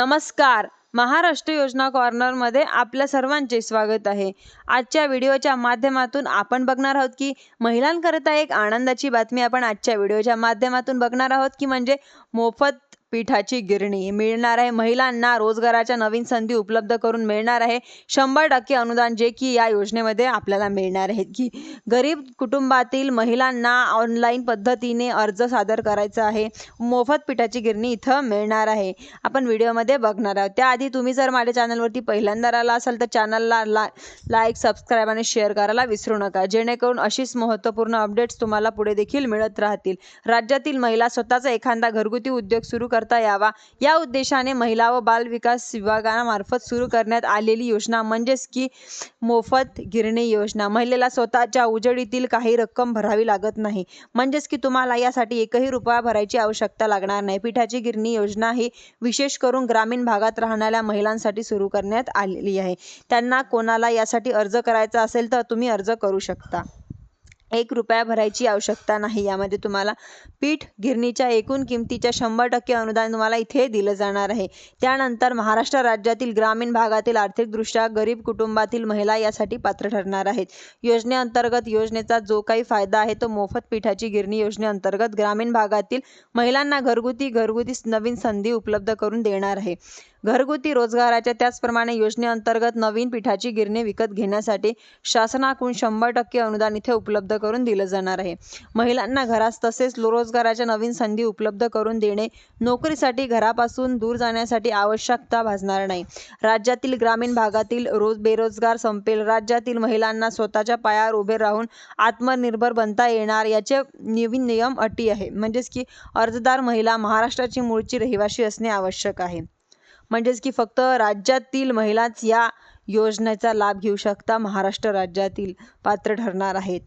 नमस्कार. महाराष्ट्र योजना कॉर्नरमध्ये आपल्या सर्वांचे स्वागत आहे. आजच्या व्हिडिओच्या माध्यमातून आपण बघणार आहोत की महिलांकरिता एक आनंदाची बातमी आपण आजच्या व्हिडिओच्या माध्यमातून बघणार आहोत की म्हणजे मोफत पिठाची गिरणी मिळणार आहे. महिलांना रोजगाराच्या नवीन संधी उपलब्ध करून मिळणार आहे. शंभर टक्के अनुदान जे की या योजनेमध्ये आपल्याला मिळणार आहे. की गरीब कुटुंबातील महिलांना ऑनलाईन पद्धतीने अर्ज सादर करायचा आहे. मोफत पिठाची गिरणी इथं मिळणार आहे. आपण व्हिडिओमध्ये बघणार आहोत. त्याआधी तुम्ही जर माझ्या चॅनलवरती पहिल्यांदा आला असाल तर चॅनलला ला लाईक सबस्क्राईब आणि शेअर करायला विसरू नका. जेणेकरून अशीच महत्त्वपूर्ण अपडेट्स तुम्हाला पुढे देखील मिळत राहतील. राज्यातील महिला स्वतःचा एखादा घरगुती उद्योग सुरू करता यावा. या उद्देशाने महिला व बाल विकास विभागामार्फत सुरू करण्यात आलेली योजना म्हणजेच की मोफत गिरणी योजना. महिलेला स्वतःच्या उजळीतील काही रक्कम भरावी लागत नाही. म्हणजेच की तुम्हाला यासाठी एकही रुपया भरायची आवश्यकता लागणार नाही. पिठाची गिरणी योजना ही विशेष करून ग्रामीण भागात राहणाऱ्या महिलांसाठी सुरू करण्यात आलेली आहे. त्यांना कोणाला यासाठी अर्ज करायचा असेल तर तुम्ही अर्ज करू शकता. एक रुपया भरायची आवश्यकता नाही. यामध्ये तुम्हाला पीठ गिरणीच्या एकूण किमतीच्या शंभर टक्के अनुदान तुम्हाला इथे दिलं जाणार आहे. त्यानंतर महाराष्ट्र राज्यातील ग्रामीण भागातील आर्थिकदृष्ट्या गरीब कुटुंबातील महिला यासाठी पात्र ठरणार आहेत. योजनेअंतर्गत योजनेचा जो काही फायदा आहे तो मोफत पिठाची गिरणी योजनेअंतर्गत ग्रामीण भागातील महिलांना घरगुती घरगुती नवीन संधी उपलब्ध करून देणार आहे. घरगुती रोजगाराच्या त्याचप्रमाणे योजनेअंतर्गत नवीन पिठाची गिरणी विकत घेण्यासाठी शासनाकडून शंभर टक्के अनुदान इथे उपलब्ध करून दिलं जाणार आहे. महिलांना घरास तसेच रोजगाराच्या नवीन संधी उपलब्ध करून देणे नोकरीसाठी घरापासून दूर जाण्यासाठी आवश्यकता भासणार नाही. राज्यातील ग्रामीण भागातील रोज बेरोजगार संपेल राज्यातील महिलांना स्वतःच्या पायावर उभे राहून आत्मनिर्भर बनता येणार याचे नवीन नियम अटी आहे. म्हणजेच की अर्जदार महिला महाराष्ट्राची मूळची रहिवासी असणे आवश्यक आहे. म्हणजेच की फक्त राज्यातील महिलाच या योजनेचा लाभ घेऊ शकता महाराष्ट्र राज्यातील पात्र ठरणार आहेत.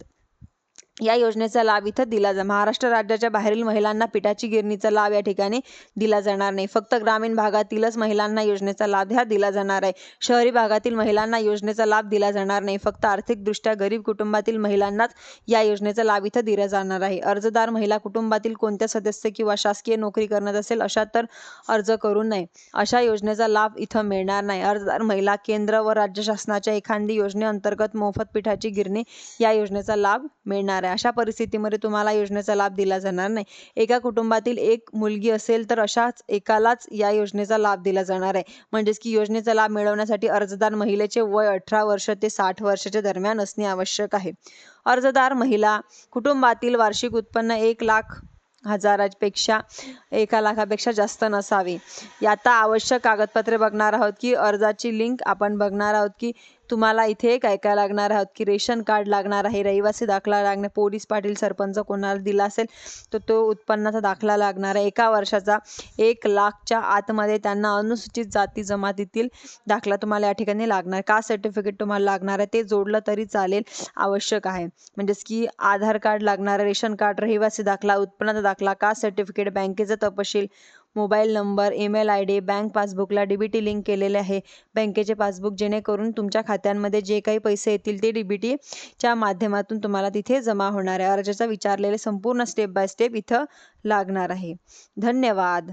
या योजनेचा लाभ इथं दिला जा महाराष्ट्र राज्याच्या बाहेरील महिलांना पिठाची गिरणीचा लाभ या ठिकाणी दिला जाणार नाही. फक्त ग्रामीण भागातीलच महिलांना योजनेचा लाभ ह्या दिला जाणार आहे. शहरी भागातील महिलांना योजनेचा लाभ दिला जाणार नाही. फक्त आर्थिकदृष्ट्या गरीब कुटुंबातील महिलांनाच या योजनेचा लाभ इथं दिला जाणार आहे. अर्जदार महिला कुटुंबातील कोणत्या सदस्य किंवा शासकीय नोकरी करण्यात असेल अशा तर अर्ज करू नये. अशा योजनेचा लाभ इथं मिळणार नाही. अर्जदार महिला केंद्र व राज्य शासनाच्या एखादी योजनेअंतर्गत मोफत पिठाची गिरणी या योजनेचा लाभ मिळणार आहे. अशा परिस्थितीमध्ये तुम्हाला योजनेचा लाभ दिला जाणार नाही. एका कुटुंबातील एक मुलगी असेल तर अशाच एकालाच या योजनेचा लाभ दिला जाणार आहे. म्हणजेच की योजनेचा लाभ मिळवण्यासाठी अर्जदार महिलेचे वय अठरा वर्ष ते साठ वर्षाच्या दरम्यान असणे आवश्यक आहे. अर्जदार महिला कुटुंबातील वार्षिक उत्पन्न एक लाख हजारापेक्षा एका लाखापेक्षा जास्त नसावे. आता आवश्यक कागदपत्रे बघणार आहोत की अर्जाची लिंक आपण बघणार आहोत की तुम्हाला इथे काय काय लागणार आहोत की रेशन कार्ड लागणार आहे रहिवासी दाखला लागणार पोलीस पाटील सरपंच कोणाला दिला असेल तर तो उत्पन्नाचा दाखला लागणार आहे. एका वर्षाचा एक लाखच्या आतमध्ये त्यांना अनुसूचित जाती जमातीतील दाखला तुम्हाला या ठिकाणी लागणार. का सर्टिफिकेट तुम्हाला लागणार आहे ते जोडलं तरी चालेल आवश्यक आहे. म्हणजेच की आधार कार्ड लागणार रेशन कार्ड रहिवासी दाखला उत्पन्नाचा दाखला कास्ट सर्टिफिकेट बँकेचा तपशील mobile number email I D bank पासबुकला D B T link केलेले आहे. बँकेचे पासबुक जेणेकरून तुमच्या खात्यांमध्ये जे काही पैसे येतील ते डी बी टीच्या माध्यमातून तुम्हाला तिथे जमा होणार आहे. अर्जाचा विचारलेले संपूर्ण स्टेप बाय स्टेप इथं लागणार आहे. धन्यवाद.